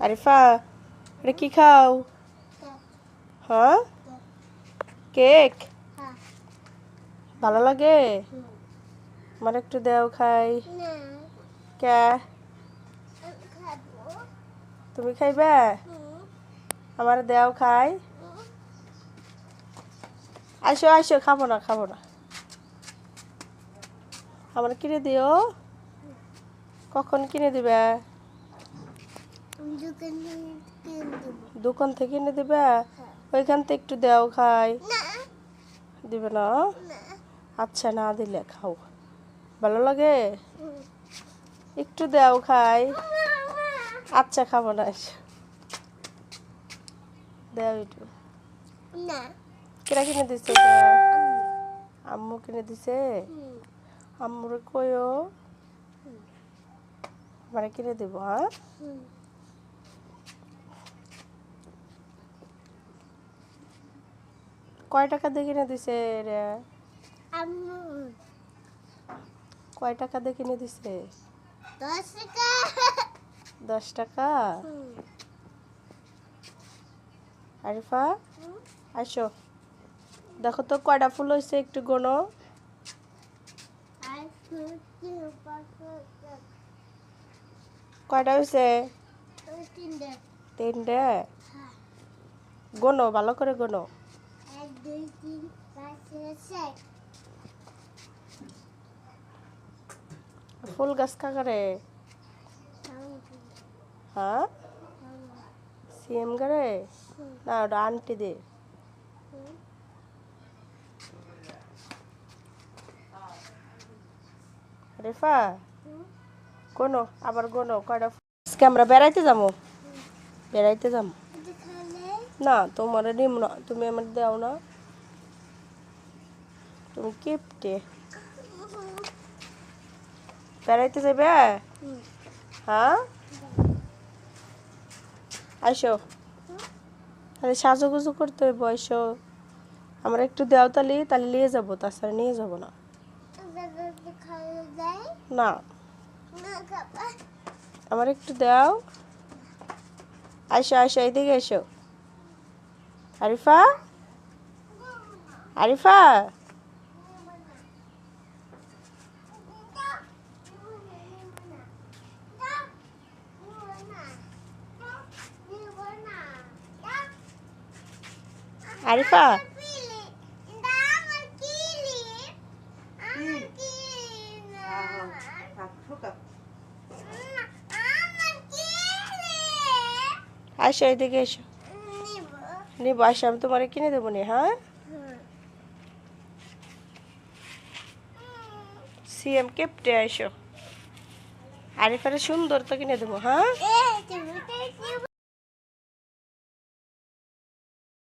আরিফা এটা কি খাও? হ্যাঁ? কেক? ভালো লাগে? আমার একটু দেও খাই। কে? তুমি খাইবে? আমার দেও খাই। আসো আসো, খাব না খাব না। আমার কিনে দিও। কখন কিনে দিবে? দোকান থেকে কিনে দিবে? ওইখান থেকে একটু দেও খাই। দিবে না? আচ্ছা না দিলে খাও। ভালো লাগে? একটু দেও খাই। আচ্ছা খাব না। দেও একটু। কেরা কিনে দিছে? আম্মু কিনে দিছে? আম্মুরে কইও। মানে কিনে দিব হ্যাঁ? কয় টাকা দিয়ে কিনে দিছে রে? কয় টাকা দিয়ে কিনে দিছে? দশ টাকা। আরিফা আসো দেখো তো কয়টা ফুল হয়েছে একটু গোনো। কয়টা হয়েছে তিনটে। গোনো ভালো করে গোনো। ফুল গাছ কাকারে? হ্যাঁ? সিএম গারে? না, ওটা আন্টি দে রেফা? কোনো আবার কোনো কয়টা আজকে আমরা বেড়াইতে যাব। বেড়াইতে যাব। না, তোমার নিম না, তুমি আমার দাও না। তুমি কিপটে। বেড়াইতে যাবে হ্যাঁ? আসো তাহলে সাজুগুজু করতে হবে বয়সো আমরা একটু দেও তাহলে তাহলে নিয়ে যাব, তাছাড়া নিয়ে যাব না। না। আমার একটু দাও। আসো আসো এইদিকে এসো আরিফা? আরিফা? আরিফা? আসো এইদিকে এসো। নিব আসো আমি তোমার কিনে দেবো নি হ্যাঁ? সিএম কেপটে আইসো। আরে ফারে সুন্দর তো কিনে দেবো হ্যাঁ?